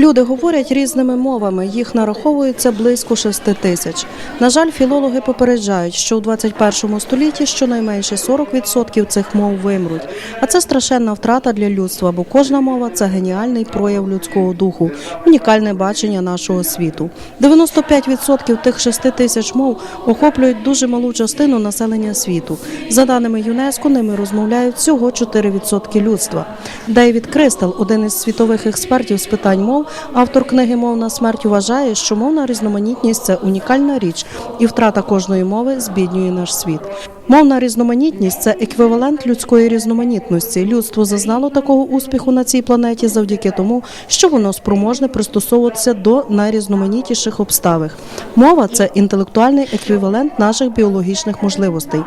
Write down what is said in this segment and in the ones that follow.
Люди говорять різними мовами, їх нараховується близько шести тисяч. На жаль, філологи попереджають, що у 21 столітті щонайменше 40% цих мов вимруть. А це страшенна втрата для людства, бо кожна мова це геніальний прояв людського духу, унікальне бачення нашого світу. 95% тих 6 тисяч мов охоплюють дуже малу частину населення світу. За даними ЮНЕСКО, ними розмовляють всього 4% людства. Дейвід Кристал, один із світових експертів з питань мов, автор книги Мовна смерть вважає, що мовна різноманітність це унікальна річ, і втрата кожної мови збіднює наш світ. Мовна різноманітність це еквівалент людської різноманітності. Людство зазнало такого успіху на цій планеті завдяки тому, що воно спроможне пристосовуватися до найрізноманітніших обставин. Мова це інтелектуальний еквівалент наших біологічних можливостей.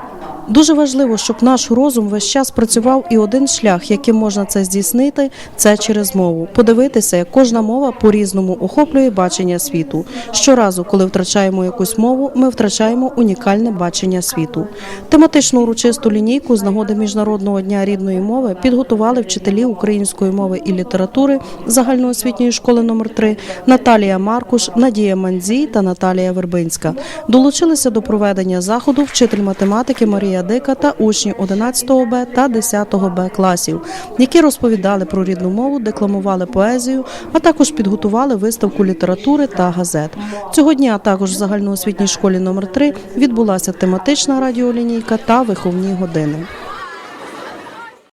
Дуже важливо, щоб наш розум весь час працював і один шлях, яким можна це здійснити, це через мову. Подивитися, як кожна мова по-різному охоплює бачення світу. Щоразу, коли втрачаємо якусь мову, ми втрачаємо унікальне бачення світу. Тематичну урочисту лінійку з нагоди міжнародного дня рідної мови підготували вчителі української мови і літератури загальноосвітньої школи номер 3 Наталія Маркуш, Надія Мандзій та Наталія Вербинська. Долучилися до проведення заходу вчитель математики Марія Дика та учні 11 Б та 10 Б класів, які розповідали про рідну мову, декламували поезію, а також підготували виставку літератури та газет. Цього дня також в загальноосвітній школі номер 3 відбулася тематична радіолінійка та виховні години.